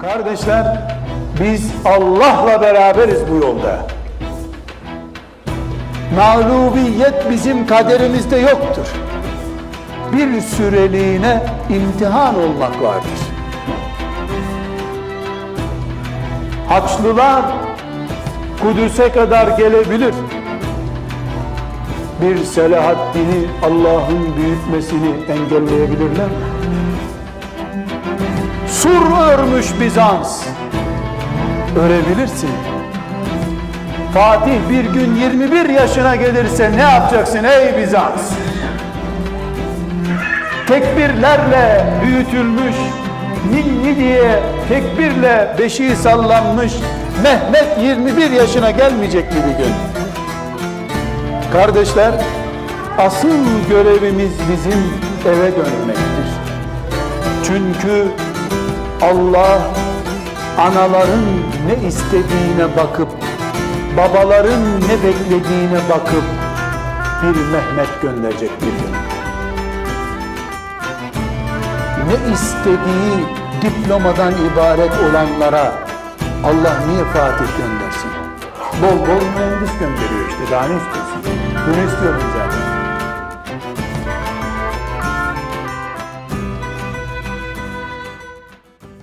Kardeşler, biz Allah'la beraberiz bu yolda. Mağlubiyet bizim kaderimizde yoktur. Bir süreliğine imtihan olmak vardır. Haçlılar Kudüs'e kadar gelebilir. Bir Selahaddin'i Allah'ın büyütmesini engelleyebilirler mi? Sur örmüş Bizans. Örebilirsin. Fatih bir gün 21 yaşına gelirse ne yapacaksın ey Bizans? Tekbirlerle büyütülmüş, ninni diye tekbirle beşiği sallanmış Mehmet 21 yaşına gelmeyecek mi bir gün? Kardeşler, asıl görevimiz bizim eve dönmektir. Çünkü Allah analların ne istediğine bakıp, babaların ne beklediğine bakıp bir Mehmet gönderecek bir gün. Ne istediği diplomadan ibaret olanlara Allah niye Fatih göndersin? Bol bol mühendis gönderiyor işte daha ne istiyorsun? Bunu istiyorum zaten.